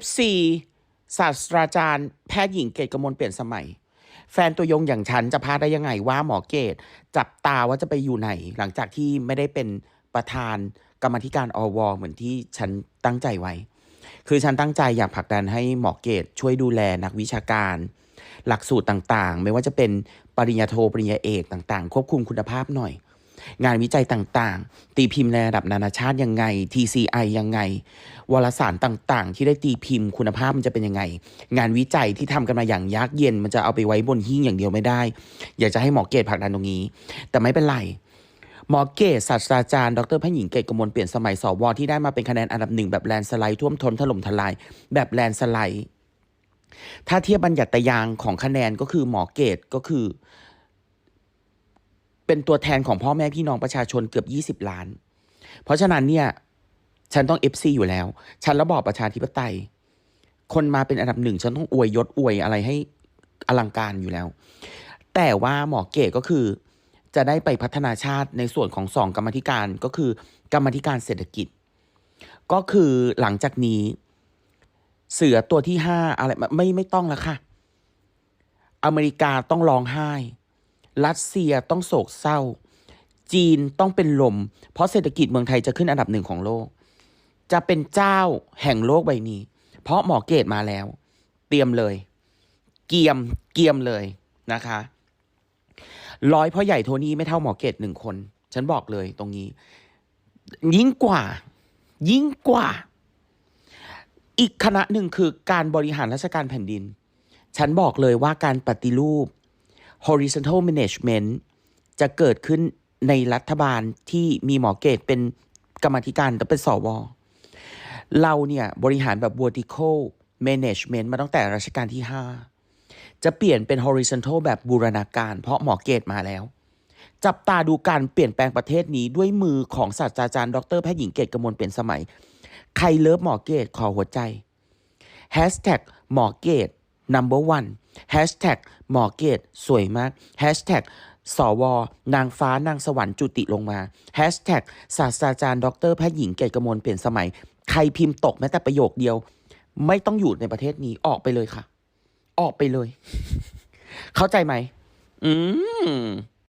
FC ศาสตราจารย์แพทย์หญิงเกตกมลเปลี่ยนสมัย แฟนตัวยงอย่างฉันจะพลาดได้ยังไงว่าหมอเกตจับตาว่าจะไปอยู่ไหน หลังจากที่ไม่ได้เป็นประธานกรรมธิการอวเหมือนที่ฉันตั้งใจไว้ คือฉันตั้งใจอยากผลักดันให้หมอเกตช่วยดูแลนักวิชาการ หลักสูตรต่างๆ ไม่ว่าจะเป็นปริญญาโทปริญญาเอกต่างๆ ควบคุมคุณภาพหน่อย งานวิจัยต่างๆ ตีพิมพ์ในระดับนานาชาติยังไง TCI ยังไง วารสารต่างๆ ที่ได้ตีพิมพ์คุณภาพมันจะเป็นยังไง งานวิจัยที่ทำกันมาอย่างยากเย็น มันจะเอาไปไว้บนหิ้งอย่างเดียวไม่ได้ อยากจะให้หมอเกตผลักดันตรงนี้ แต่ไม่เป็นไรหมอเกตศาสตราจารย์ดรแพทย์หญิงเกตกมลเปลี่ยนสมัยสวที่ได้มาเป็นคะแนนอันดับหนึ่งแบบแลนสไลด์ท่วมท้นถล่มทลาย แบบแลนสไลด์ถ้าเทียบบัญญัติยางของคะแนนก็คือหมอเกตก็คือ เป็นตัวแทนของพ่อแม่พี่น้องประชาชนเกือบ 20 ล้าน เพราะฉะนั้นเนี่ย ฉันต้อง FC อยู่แล้ว ฉันระบอบประชาธิปไตย คนมาเป็นอันดับหนึ่ง ฉันต้องอวยยศอวยอะไรให้อลังการอยู่แล้ว แต่ว่าหมอเก๋ก็คือ จะได้ไปพัฒนาชาติในส่วนของสองกรรมธิการก็คือกรรมธิการเศรษฐกิจ ก็คือหลังจากนี้ เสือตัวที่ห้าอะไรไม่ไม่ต้องแล้วค่ะ อเมริกาต้องร้องไห้ รัสเซียต้องโศกเศร้า จีนต้องเป็นลม เพราะเศรษฐกิจเมืองไทยจะขึ้นอันดับหนึ่งของโลก จะเป็นเจ้าแห่งโลกใบนี้ เพราะหมอเกตมาแล้ว เตรียมเลย เกียมเกียมเลยนะคะร้อยพ่อใหญ่โทนี่ไม่เท่าหมอเกตหนึ่งคน ฉันบอกเลยตรงนี้ ยิ่งกว่า ยิ่งกว่า อีกคณะหนึ่งคือการบริหารราชการแผ่นดิน ฉันบอกเลยว่าการปฏิรูป horizontal management จะเกิดขึ้นในรัฐบาลที่มีหมอเกตเป็นกรรมธิการและเป็นสวเราเนี่ยบริหารแบบ vertical management มาตั้งแต่รัชกาลที่ 5 จะเปลี่ยนเป็น horizontal แบบบูรณาการ เพราะหมอเกตมาแล้ว จับตาดูการเปลี่ยนแปลงประเทศนี้ด้วยมือของศาสตราจารย์ ดรแพทย์หญิงเกตกมลเปลี่ยนสมัย ใครเลิฟหมอเกตขอหัวใจ Hashtag หมอเกต number one Hashtag หมอเกตสวยมาก Hashtag สวนางฟ้านางสวรรค์จุติลงมา Hashtag ศาสตราจารย์ ดรแพทย์หญิงเกตกมลเปลี่ยนสมัย ใครพิมพ์ตกแม้แต่ประโยคเดียว ไม่ต้องอยู่ในประเทศนี้ออกไปเลยค่ะ ออกไปเลย เข้าใจไหม อืม